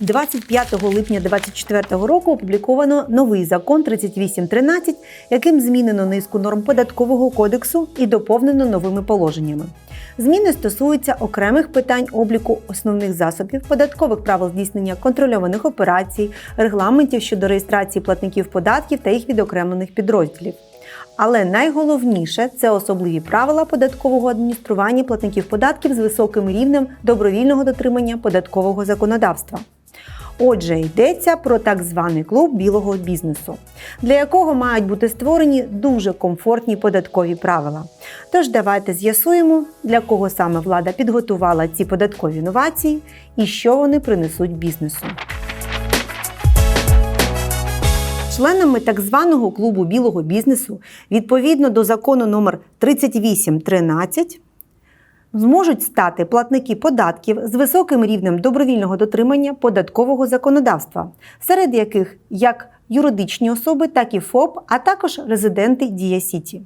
25 липня 2024 року опубліковано новий закон 3813, яким змінено низку норм податкового кодексу і доповнено новими положеннями. Зміни стосуються окремих питань обліку основних засобів, податкових правил здійснення контрольованих операцій, регламентів щодо реєстрації платників податків та їх відокремлених підрозділів. Але найголовніше це особливі правила податкового адміністрування платників податків з високим рівнем добровільного дотримання податкового законодавства. Отже, йдеться про так званий клуб білого бізнесу, для якого мають бути створені дуже комфортні податкові правила. Тож давайте з'ясуємо, для кого саме влада підготувала ці податкові новації і що вони принесуть бізнесу. Членами так званого клубу білого бізнесу відповідно до закону номер 3813 зможуть стати платники податків з високим рівнем добровільного дотримання податкового законодавства, серед яких як юридичні особи, так і ФОП, а також резиденти Дія Сіті.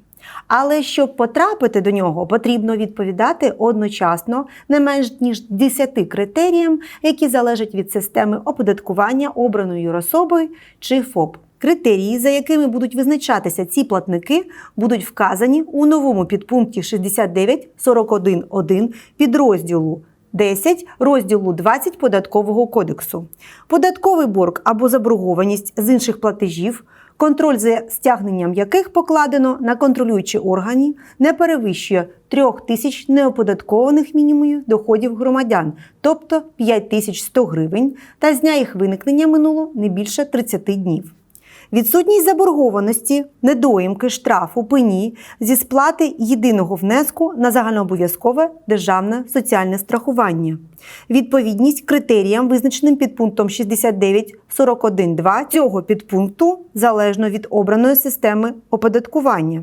Але щоб потрапити до нього, потрібно відповідати одночасно не менш ніж 10 критеріям, які залежать від системи оподаткування обраної юрособою чи ФОП. Критерії, за якими будуть визначатися ці платники, будуть вказані у новому підпункті 69.41.1 підрозділу 10 розділу 20 податкового кодексу. Податковий борг або заборгованість з інших платежів, контроль за стягненням яких покладено на контролюючі органи, не перевищує 3 тисяч неоподаткованих мінімумів доходів громадян, тобто 5100 гривень, та з дня їх виникнення минуло не більше 30 днів. Відсутність заборгованості, недоїмки, штрафу, пені зі сплати єдиного внеску на загальнообов'язкове державне соціальне страхування. Відповідність критеріям, визначеним під пунктом 69.41.2 цього підпункту залежно від обраної системи оподаткування.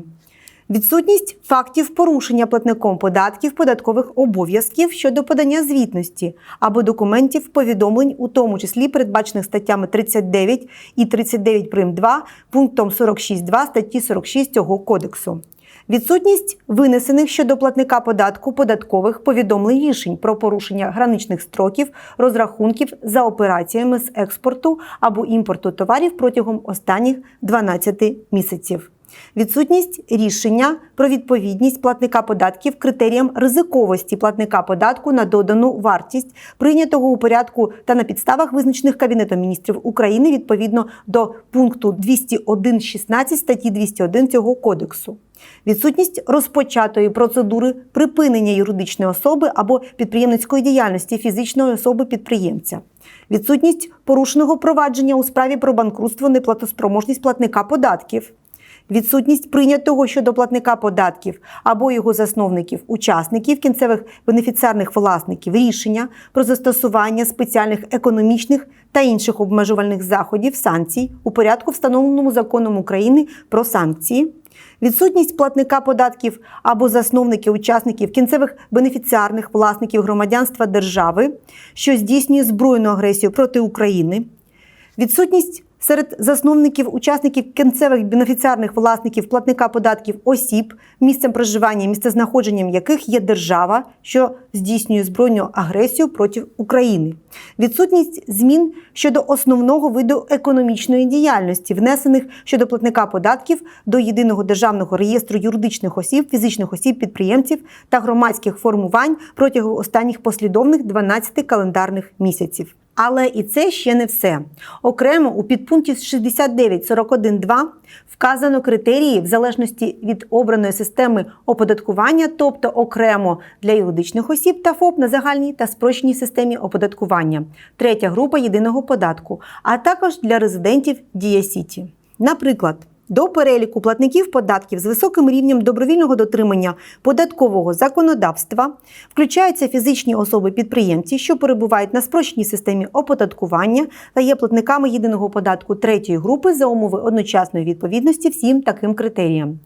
Відсутність фактів порушення платником податків податкових обов'язків щодо подання звітності або документів повідомлень, у тому числі передбачених статтями 39 і 39 прим. 2 пунктом 46.2 статті 46 цього кодексу. Відсутність винесених щодо платника податку податкових повідомлень рішень про порушення граничних строків розрахунків за операціями з експорту або імпорту товарів протягом останніх 12 місяців. Відсутність рішення про відповідність платника податків критеріям ризиковості платника податку на додану вартість, прийнятого у порядку та на підставах, визначених Кабінетом міністрів України відповідно до пункту 201.16 статті 201 цього кодексу. Відсутність розпочатої процедури припинення юридичної особи або підприємницької діяльності фізичної особи підприємця. Відсутність порушеного провадження у справі про банкрутство неплатоспроможність платника податків відсутність прийнятого щодо платника податків або його засновників, учасників, кінцевих бенефіціарних власників рішення про застосування спеціальних економічних та інших обмежувальних заходів санкцій у порядку, встановленому законом України про санкції. Відсутність платника податків або засновників учасників кінцевих бенефіціарних власників громадянства держави, що здійснює збройну агресію проти України, відсутність серед засновників учасників кінцевих бенефіціарних власників платника податків осіб, місцем проживання, місцезнаходженням яких є держава, що здійснює збройну агресію проти України, відсутність змін щодо основного виду економічної діяльності, внесених щодо платника податків до єдиного державного реєстру юридичних осіб, фізичних осіб, підприємців та громадських формувань протягом останніх послідовних 12 календарних місяців. Але і це ще не все. Окремо у підпункті 69.41.2 вказано критерії в залежності від обраної системи оподаткування, тобто окремо для юридичних осіб та ФОП на загальній та спрощеній системі оподаткування, третя група єдиного податку, а також для резидентів Дія Сіті. Наприклад, до переліку платників податків з високим рівнем добровільного дотримання податкового законодавства включаються фізичні особи-підприємці, що перебувають на спрощеній системі оподаткування та є платниками єдиного податку третьої групи за умови одночасної відповідності всім таким критеріям.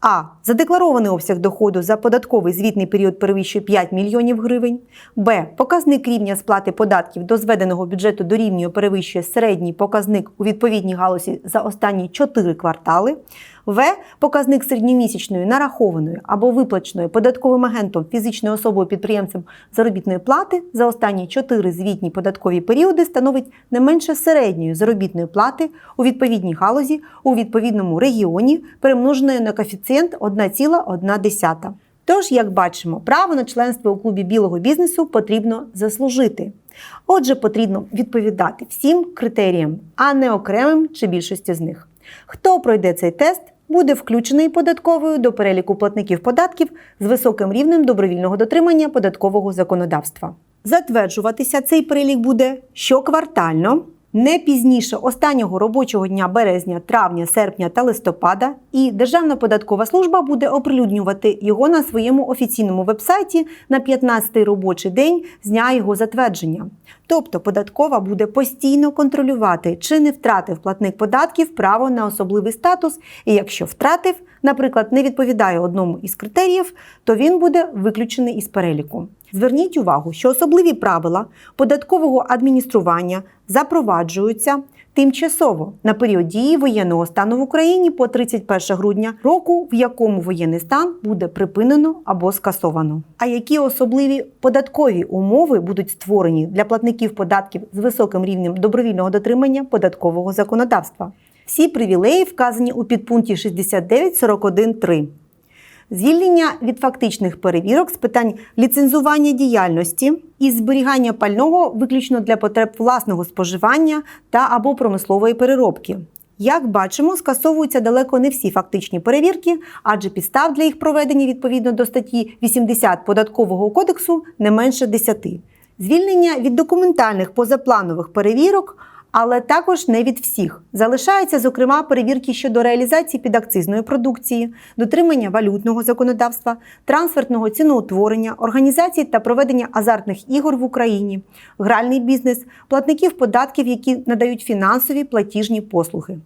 А. Задекларований обсяг доходу за податковий звітний період перевищує 5 мільйонів гривень. Б. Показник рівня сплати податків до зведеного бюджету дорівнює перевищує середній показник у відповідній галузі за останні 4 квартали. В показник середньомісячної нарахованої або виплаченої податковим агентом фізичною особою підприємцем заробітної плати за останні 4 звітні податкові періоди становить не менше середньої заробітної плати у відповідній галузі у відповідному регіоні, перемноженої на коефіцієнт 1,1. Тож, як бачимо, право на членство у клубі білого бізнесу потрібно заслужити. Отже, потрібно відповідати всім критеріям, а не окремим чи більшості з них. Хто пройде цей тест, буде включений податковою до переліку платників податків з високим рівнем добровільного дотримання податкового законодавства. Затверджуватися цей перелік буде щоквартально, не пізніше останнього робочого дня березня, травня, серпня та листопада, і Державна податкова служба буде оприлюднювати його на своєму офіційному вебсайті на 15-й робочий день з дня його затвердження. Тобто податкова буде постійно контролювати, чи не втратив платник податків право на особливий статус, і якщо втратив, наприклад, не відповідає одному із критеріїв, то він буде виключений із переліку. Зверніть увагу, що особливі правила податкового адміністрування запроваджуються тимчасово на період дії воєнного стану в Україні по 31 грудня року, в якому воєнний стан буде припинено або скасовано. А які особливі податкові умови будуть створені для платників податків з високим рівнем добровільного дотримання податкового законодавства? Всі привілеї вказані у підпункті 69.41.3. Звільнення від фактичних перевірок з питань ліцензування діяльності і зберігання пального виключно для потреб власного споживання та або промислової переробки. Як бачимо, скасовуються далеко не всі фактичні перевірки, адже підстав для їх проведення відповідно до статті 80 податкового кодексу не менше 10. Звільнення від документальних позапланових перевірок але також не від всіх. Залишаються, зокрема, перевірки щодо реалізації підакцизної продукції, дотримання валютного законодавства, трансфертного ціноутворення, організації та проведення азартних ігор в Україні, гральний бізнес, платників податків, які надають фінансові платіжні послуги.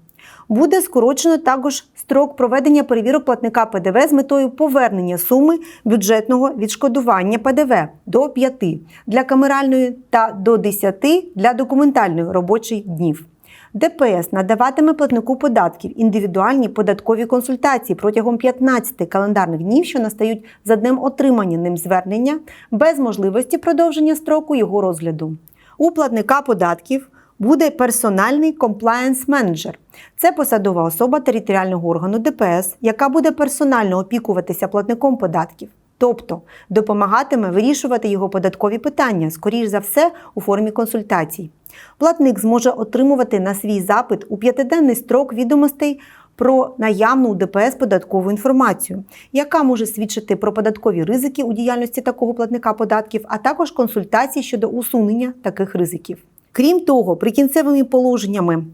Буде скорочено також строк проведення перевірок платника ПДВ з метою повернення суми бюджетного відшкодування ПДВ до 5 для камеральної та до 10 для документальної робочих днів. ДПС надаватиме платнику податків індивідуальні податкові консультації протягом 15 календарних днів, що настають за днем отримання ним звернення, без можливості продовження строку його розгляду. У платника податків буде персональний комплаєнс менеджер. Це посадова особа територіального органу ДПС, яка буде персонально опікуватися платником податків. Тобто допомагатиме вирішувати його податкові питання, скоріш за все, у формі консультацій. Платник зможе отримувати на свій запит у п'ятиденний строк відомостей про наявну у ДПС податкову інформацію, яка може свідчити про податкові ризики у діяльності такого платника податків, а також консультації щодо усунення таких ризиків. Крім того, прикінцевими положеннями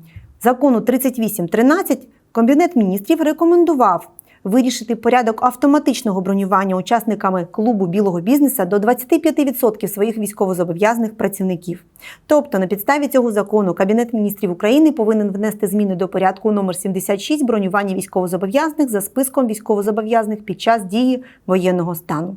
закону 3813 Кабінет міністрів рекомендував вирішити порядок автоматичного бронювання учасниками клубу білого бізнеса до 25% своїх військовозобов'язаних працівників. Тобто, на підставі цього закону Кабінет міністрів України повинен внести зміни до порядку номер 76 бронювання військовозобов'язаних за списком військовозобов'язаних під час дії воєнного стану.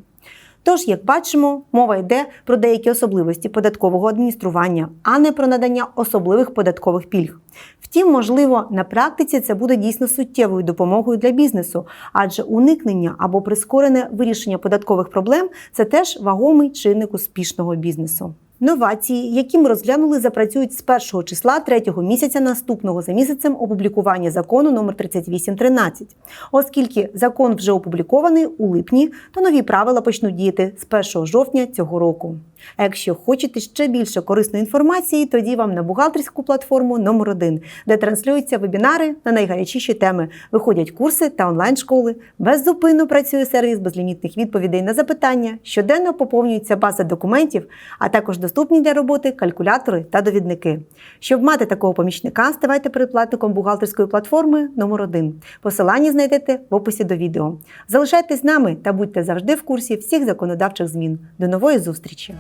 Тож, як бачимо, мова йде про деякі особливості податкового адміністрування, а не про надання особливих податкових пільг. Втім, можливо, на практиці це буде дійсно суттєвою допомогою для бізнесу, адже уникнення або прискорене вирішення податкових проблем це теж вагомий чинник успішного бізнесу. Новації, які ми розглянули, запрацюють з першого числа третього місяця наступного за місяцем опублікування закону номер 3813. Оскільки закон вже опублікований у липні, то нові правила почнуть діяти з 1 жовтня цього року. А якщо хочете ще більше корисної інформації, тоді вам на бухгалтерську платформу номер 1 де транслюються вебінари на найгарячіші теми, виходять курси та онлайн-школи. Беззупинно працює сервіс безлімітних відповідей на запитання, щоденно поповнюється база документів, а також доступні для роботи калькулятори та довідники. Щоб мати такого помічника, ставайте передплатником бухгалтерської платформи номер 1 Посилання знайдете в описі до відео. Залишайтесь з нами та будьте завжди в курсі всіх законодавчих змін. До нової зустрічі!